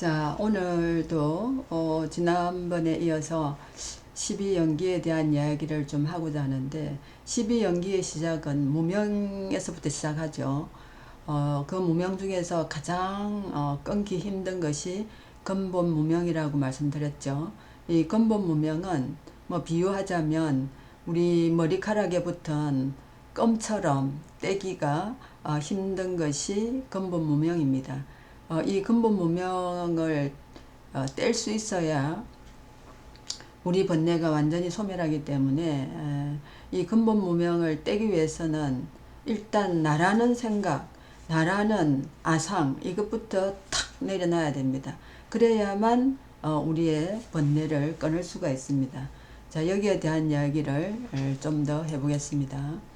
자, 오늘도 어, 지난번에 이어서 12연기에 대한 이야기를 좀 하고자 하는데 12연기의 시작은 무명에서부터 시작하죠. 어, 그 무명 중에서 가장 어, 끊기 힘든 것이 근본 무명이라고 말씀드렸죠. 이 근본 무명은 뭐 비유하자면 우리 머리카락에 붙은 껌처럼 떼기가 어, 힘든 것이 근본 무명입니다. 어, 이 근본 무명을 어, 뗄 수 있어야 우리 번뇌가 완전히 소멸하기 때문에 에, 이 근본 무명을 떼기 위해서는 일단 나라는 생각, 나라는 아상 이것부터 탁 내려놔야 됩니다. 그래야만 어, 우리의 번뇌를 끊을 수가 있습니다. 자 여기에 대한 이야기를 좀 더 해보겠습니다.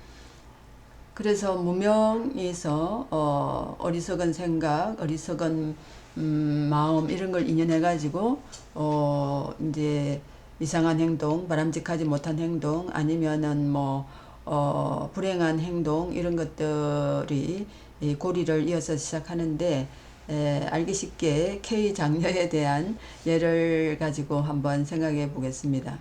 그래서 무명에서 어, 어리석은 생각, 어리석은 음, 마음 이런 걸 인연해 가지고 어, 이제 이상한 행동, 바람직하지 못한 행동 아니면은 뭐 어, 불행한 행동 이런 것들이 이 고리를 이어서 시작하는데 에, 알기 쉽게 K 장녀에 대한 예를 가지고 한번 생각해 보겠습니다.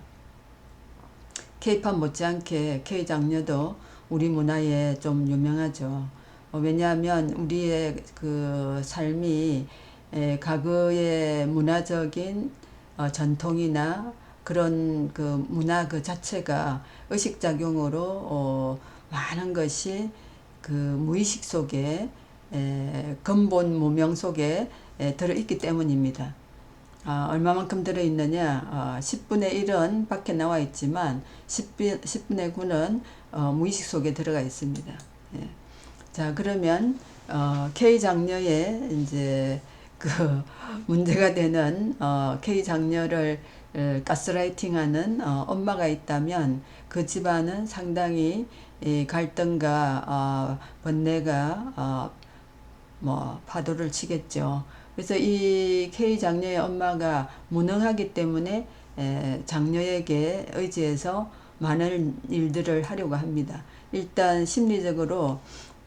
K-팝 못지않게 K 장녀도 우리 문화에 좀 유명하죠. 어, 왜냐하면 우리의 그 삶이 에, 과거의 문화적인 어, 전통이나 그런 그 문화 그 자체가 의식작용으로 어, 많은 것이 그 무의식 속에 에, 근본 무명 속에 에, 들어있기 때문입니다. 아, 얼마만큼 들어있느냐? 어, 10분의 1은 밖에 나와 있지만 10분, 10분의 9는 어, 무의식 속에 들어가 있습니다. 예. 자, 그러면 어, K 장녀의 이제 그 문제가 되는 어, K 장녀를 어, 가스라이팅하는 어, 엄마가 있다면 그 집안은 상당히 이 갈등과 어, 번뇌가 어, 뭐 파도를 치겠죠. 그래서 이 K 장녀의 엄마가 무능하기 때문에 에, 장녀에게 의지해서 많은 일들을 하려고 합니다. 일단 심리적으로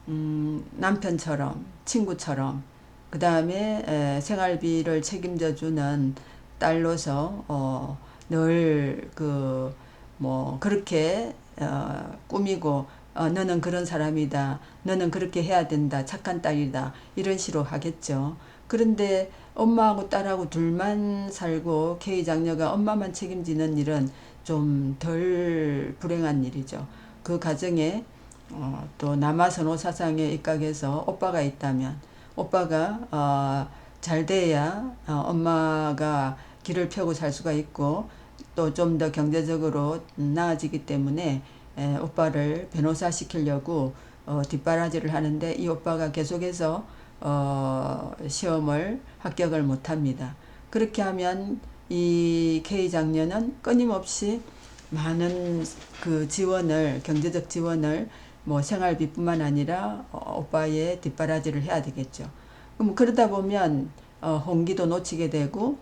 음, 남편처럼 친구처럼 그 다음에 생활비를 책임져 주는 딸로서 어, 늘 그 뭐 그렇게 어, 꾸미고 어, 너는 그런 사람이다. 너는 그렇게 해야 된다. 착한 딸이다. 이런 식으로 하겠죠. 그런데 엄마하고 딸하고 둘만 살고 K 장녀가 엄마만 책임지는 일은 좀 덜 불행한 일이죠. 그 가정에 어, 또 남아선호 사상에 입각해서 오빠가 있다면 오빠가 어, 잘 돼야 어, 엄마가 길을 펴고 살 수가 있고 또 좀 더 경제적으로 나아지기 때문에 에, 오빠를 변호사 시키려고 어, 뒷바라지를 하는데 이 오빠가 계속해서 어, 시험을 합격을 못합니다. 그렇게 하면 이 K 장녀는 끊임없이 많은 그 지원을 경제적 지원을 뭐 생활비뿐만 아니라 어, 오빠의 뒷바라지를 해야 되겠죠. 그럼 그러다 보면 어, 홍기도 놓치게 되고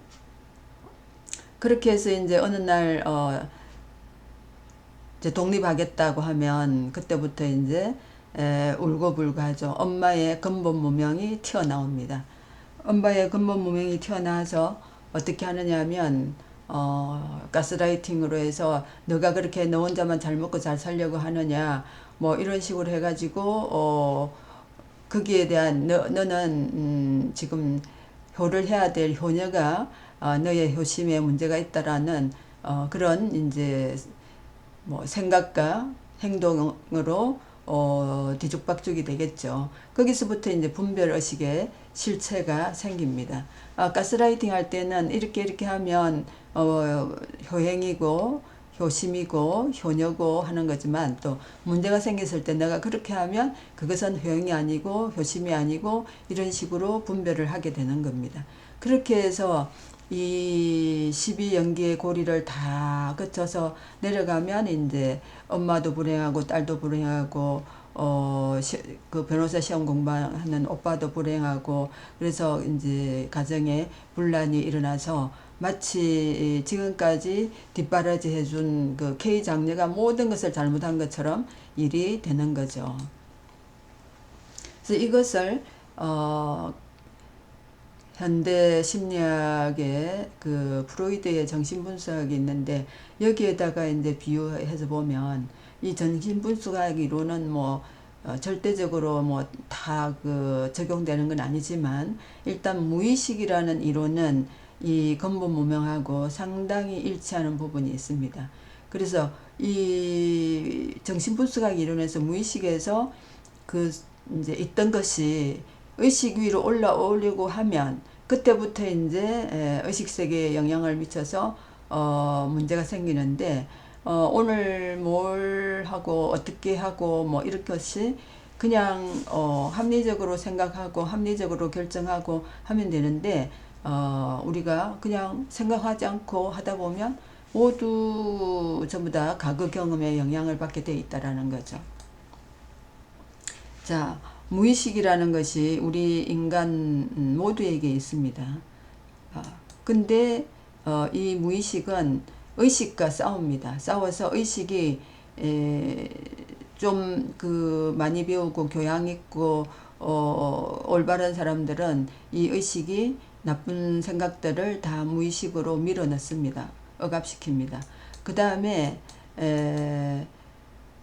그렇게 해서 이제 어느 날 어, 이제 독립하겠다고 하면 그때부터 이제 에, 울고불고 하죠. 엄마의 근본 무명이 튀어나옵니다. 엄마의 근본 무명이 튀어나와서 어떻게 하느냐 하면 어, 가스라이팅으로 해서 너가 그렇게 너 혼자만 잘 먹고 잘 살려고 하느냐 뭐 이런 식으로 해가지고 어, 거기에 대한 너, 너는 음, 지금 효를 해야 될 효녀가 어, 너의 효심에 문제가 있다라는 어, 그런 이제 뭐 생각과 행동으로 어, 뒤죽박죽이 되겠죠. 거기서부터 이제 분별 의식의 실체가 생깁니다. 아, 가스라이팅 할 때는 이렇게 이렇게 하면 어, 효행이고 효심이고 효녀고 하는 거지만 또 문제가 생겼을 때 내가 그렇게 하면 그것은 효행이 아니고 효심이 아니고 이런 식으로 분별을 하게 되는 겁니다. 그렇게 해서 이 12연기의 고리를 다 거쳐서 내려가면 이제 엄마도 불행하고 딸도 불행하고 어, 시, 그 변호사 시험 공부하는 오빠도 불행하고 그래서 이제 가정에 분란이 일어나서 마치 지금까지 뒷바라지 해준 그 K 장녀가 모든 것을 잘못한 것처럼 일이 되는 거죠. 그래서 이것을 어, 현대 심리학의 그 프로이드의 정신분석이 있는데 여기에다가 이제 비유해서 보면 이 정신분석학 이론은 뭐 어, 절대적으로 뭐 다 그 적용되는 건 아니지만 일단 무의식이라는 이론은 이 근본 무명하고 상당히 일치하는 부분이 있습니다. 그래서 이 정신분석학 이론에서 무의식에서 그 이제 있던 것이 의식 위로 올라오려고 하면 그때부터 이제 에, 의식 세계에 영향을 미쳐서 어 문제가 생기는데 어 오늘 뭘 하고 어떻게 하고 뭐 이런 것이 그냥 어 합리적으로 생각하고 합리적으로 결정하고 하면 되는데 어 우리가 그냥 생각하지 않고 하다 보면 모두 전부 다 과거 경험에 영향을 받게 돼 있다라는 거죠. 자, 무의식이라는 것이 우리 인간 모두에게 있습니다. 아, 근데 어, 이 무의식은 의식과 싸웁니다. 싸워서 의식이 좀 그 많이 배우고 교양 있고 어, 올바른 사람들은 이 의식이 나쁜 생각들을 다 무의식으로 밀어넣습니다. 억압시킵니다. 그 다음에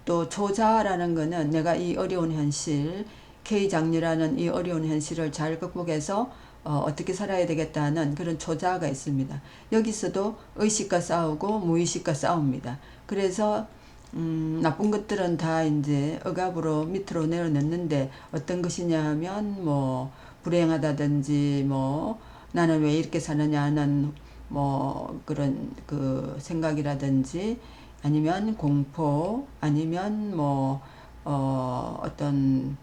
또 초자라는 거는 내가 이 어려운 현실, K장류라는 이 어려운 현실을 잘 극복해서 어, 어떻게 살아야 되겠다는 그런 초자가 있습니다. 여기서도 의식과 싸우고 무의식과 싸웁니다. 그래서 음, 나쁜 것들은 다 이제 억압으로 밑으로 내려놓는데 어떤 것이냐 하면 뭐 불행하다든지 뭐 나는 왜 이렇게 사느냐 하는 뭐 그런 그 생각이라든지 아니면 공포 아니면 뭐 어, 어떤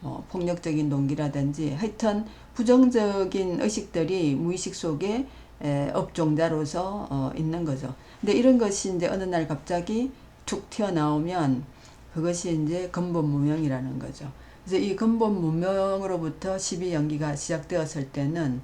뭐 폭력적인 동기라든지 하여튼 부정적인 의식들이 무의식 속에 에, 업종자로서 어, 있는 거죠. 근데 이런 것이 이제 어느 날 갑자기 툭 튀어나오면 그것이 이제 근본 무명이라는 거죠. 그래서 이 근본 무명으로부터 12연기가 시작되었을 때는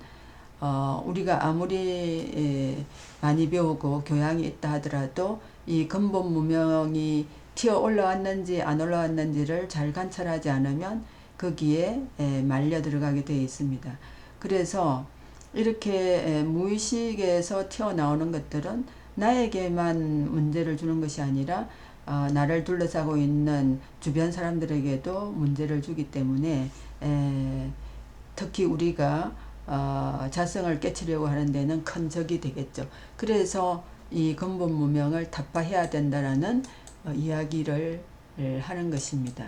어, 우리가 아무리 에, 많이 배우고 교양이 있다 하더라도 이 근본 무명이 튀어 올라왔는지 안 올라왔는지를 잘 관찰하지 않으면 거기에 에, 말려 들어가게 되어 있습니다. 그래서 이렇게 에, 무의식에서 튀어나오는 것들은 나에게만 문제를 주는 것이 아니라 어, 나를 둘러싸고 있는 주변 사람들에게도 문제를 주기 때문에 에, 특히 우리가 어, 자성을 깨치려고 하는 데는 큰 적이 되겠죠. 그래서 이 근본 무명을 타파해야 된다라는 어, 이야기를 하는 것입니다.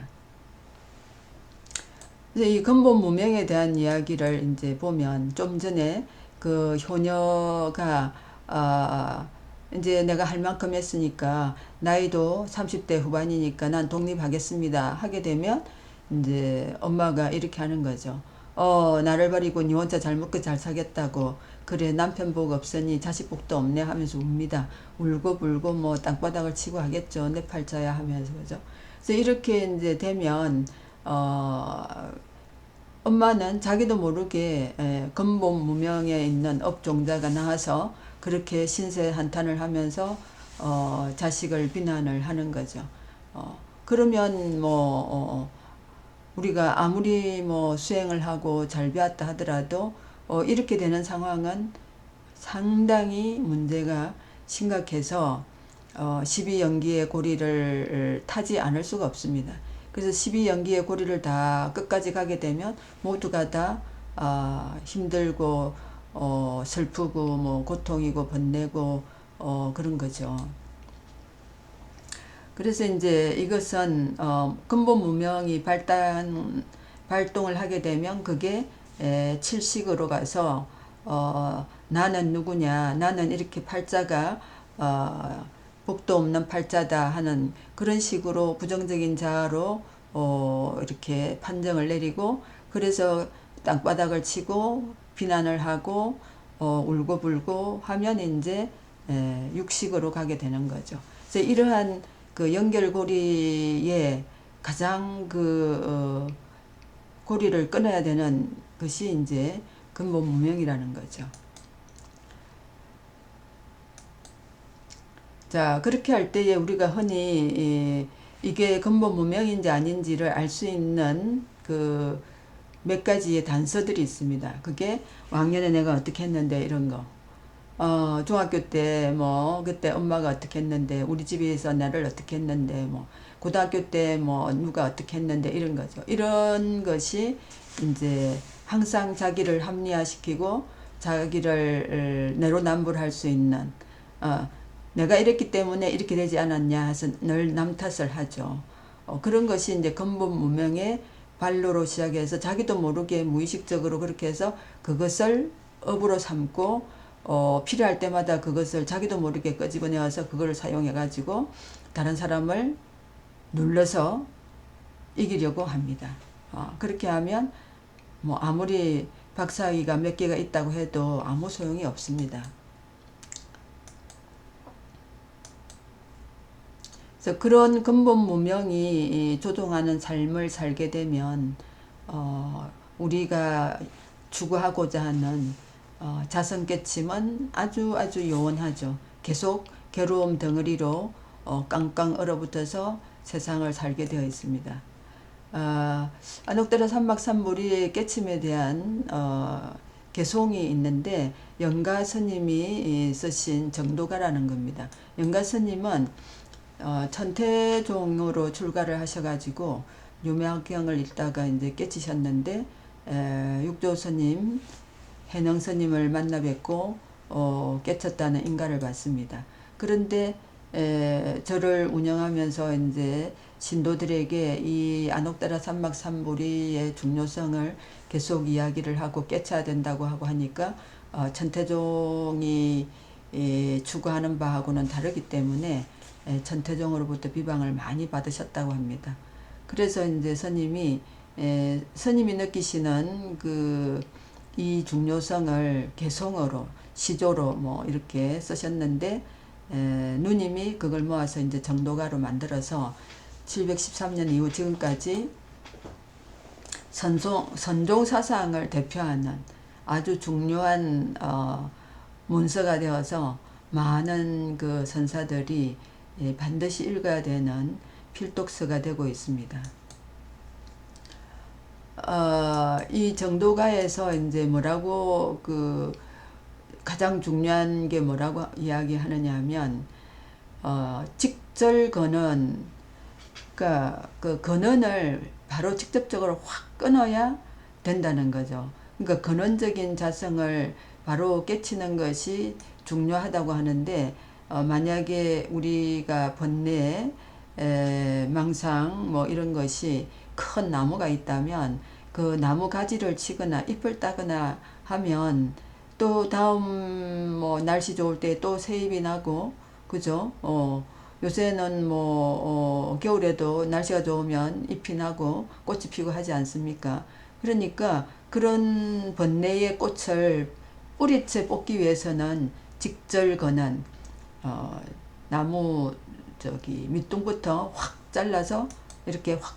이 근본 무명에 대한 이야기를 이제 보면 좀 전에 그 효녀가 아 이제 내가 할 만큼 했으니까 나이도 30대 후반이니까 난 독립하겠습니다 하게 되면 이제 엄마가 이렇게 하는 거죠. 어 나를 버리고 니 혼자 잘 먹고 잘 사겠다고 그래 남편 복 없으니 자식 복도 없네 하면서 웁니다. 울고 불고 뭐 땅바닥을 치고 하겠죠. 내 팔자야 하면서 그죠. 그래서 이렇게 이제 되면 어 엄마는 자기도 모르게 에, 근본 무명에 있는 업종자가 나와서 그렇게 신세 한탄을 하면서 어, 자식을 비난을 하는 거죠. 어, 그러면 뭐 어, 우리가 아무리 뭐 수행을 하고 잘 배웠다 하더라도 어, 이렇게 되는 상황은 상당히 문제가 심각해서 어, 12연기의 고리를 타지 않을 수가 없습니다. 그래서 12연기의 고리를 다 끝까지 가게 되면 모두가 다 어, 힘들고 어, 슬프고 뭐 고통이고 번뇌고 어, 그런 거죠. 그래서 이제 이것은 어, 근본 무명이 발단 발동을 하게 되면 그게 에, 칠식으로 가서 어, 나는 누구냐 나는 이렇게 팔자가 어, 복도 없는 팔자다 하는 그런 식으로 부정적인 자로 어, 이렇게 판정을 내리고 그래서 땅바닥을 치고 비난을 하고 어, 울고불고 하면 이제 에, 육식으로 가게 되는 거죠. 그래서 이러한 그 연결고리에 가장 그 어, 고리를 끊어야 되는 것이 이제 근본 무명이라는 거죠. 자 그렇게 할 때에 우리가 흔히 이, 게 근본 무명인지 아닌지를 알 수 있는 그 몇 가지의 단서들이 있습니다. 그게 왕년에 내가 어떻게 했는데 이런 거. 어, 중학교 때 뭐 그때 엄마가 어떻게 했는데 우리 집에서 나를 어떻게 했는데 뭐 고등학교 때 뭐 누가 어떻게 했는데 이런 거죠. 이런 것이 이제 항상 자기를 합리화시키고 자기를 어, 내로남불할 수 있는 어, 내가 이랬기 때문에 이렇게 되지 않았냐 해서 늘 남 탓을 하죠. 어, 그런 것이 이제 근본 무명의 발로로 시작해서 자기도 모르게 무의식적으로 그렇게 해서 그것을 업으로 삼고 어, 필요할 때마다 그것을 자기도 모르게 끄집어내어서 그걸 사용해 가지고 다른 사람을 눌러서 이기려고 합니다. 어, 그렇게 하면 뭐 아무리 박사위가 몇 개가 있다고 해도 아무 소용이 없습니다. 그래서 그런 근본 무명이 조종하는 삶을 살게 되면 어, 우리가 추구하고자 하는 어, 자성 깨침은 아주 아주 요원하죠. 계속 괴로움 덩어리로 어, 깡깡 얼어붙어서 세상을 살게 되어 있습니다. 아, 안옥다라 삼막삼보리의 깨침에 대한 어, 개송이 있는데 영가 스님이 쓰신 정도가라는 겁니다. 영가 스님은 어, 천태종으로 출가를 하셔가지고 유명경을 읽다가 이제 깨치셨는데 에, 육조 스님, 해능 스님을 만나 뵙고 어, 깨쳤다는 인가를 받습니다. 그런데 에, 저를 운영하면서 이제 신도들에게 이 안옥다라 삼막삼보리의 중요성을 계속 이야기를 하고 깨쳐야 된다고 하고 하니까 어, 천태종이 이, 추구하는 바하고는 다르기 때문에 에, 천태종으로부터 비방을 많이 받으셨다고 합니다. 그래서 이제 스님이 에, 스님이 느끼시는 그 이 중요성을 개성어로 시조로 뭐 이렇게 쓰셨는데 에, 누님이 그걸 모아서 이제 정도가로 만들어서 713년 이후 지금까지 선종, 선종 사상을 대표하는 아주 중요한 어, 문서가 되어서 많은 그 선사들이 예, 반드시 읽어야 되는 필독서가 되고 있습니다. 어, 이 정도가에서 이제 뭐라고 그 가장 중요한 게 뭐라고 이야기하느냐 하면 어, 직절건은 그러니까 그 근원을 바로 직접적으로 확 끊어야 된다는 거죠. 그러니까 근원적인 자성을 바로 깨치는 것이 중요하다고 하는데 어, 만약에 우리가 번뇌, 에, 망상 뭐 이런 것이 큰 나무가 있다면 그 나무 가지를 치거나 잎을 따거나 하면 또 다음 뭐 날씨 좋을 때 또 새잎이 나고 그죠? 어, 요새는 뭐 어, 겨울에도 날씨가 좋으면 잎이 나고 꽃이 피고 하지 않습니까? 그러니까 그런 번뇌의 꽃을 뿌리채 뽑기 위해서는 직절거는 어, 나무 저기 밑둥부터 확 잘라서 이렇게 확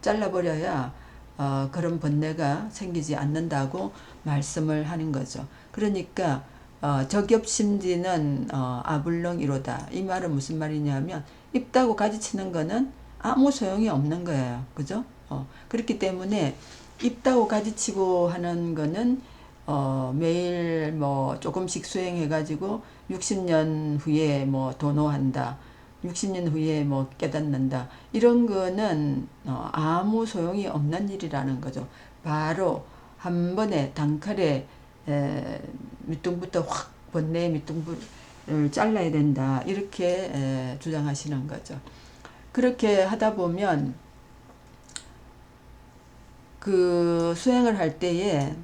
잘라버려야 어, 그런 번뇌가 생기지 않는다고 말씀을 하는 거죠. 그러니까 어, 적엽심지는 어, 아불렁이로다. 이 말은 무슨 말이냐면 입다고 가지치는 거는 아무 소용이 없는 거예요. 그죠? 어, 그렇기 때문에 입다고 가지치고 하는 거는 어, 매일 뭐 조금씩 수행해가지고 60년 후에 뭐 도노한다. 60년 후에 뭐 깨닫는다. 이런 거는 어, 아무 소용이 없는 일이라는 거죠. 바로 한 번에 단칼에 에, 밑둥부터 확 번뇌 밑둥부를 잘라야 된다. 이렇게 에, 주장하시는 거죠. 그렇게 하다 보면 그 수행을 할 때에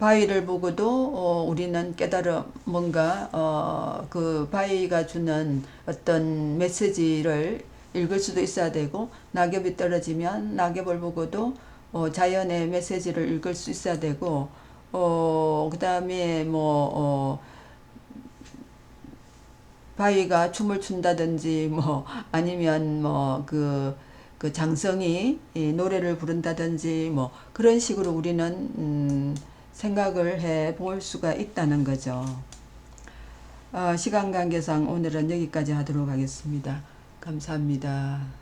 바위를 보고도 어, 우리는 깨달음 뭔가 어, 그 바위가 주는 어떤 메시지를 읽을 수도 있어야 되고 낙엽이 떨어지면 낙엽을 보고도 어, 자연의 메시지를 읽을 수 있어야 되고 어, 그 다음에 뭐 어, 바위가 춤을 춘다든지 뭐 아니면 뭐그 그 장성이 노래를 부른다든지 뭐 그런 식으로 우리는 음, 생각을 해 볼 수가 있다는 거죠. 어, 시간 관계상 오늘은 여기까지 하도록 하겠습니다. 감사합니다.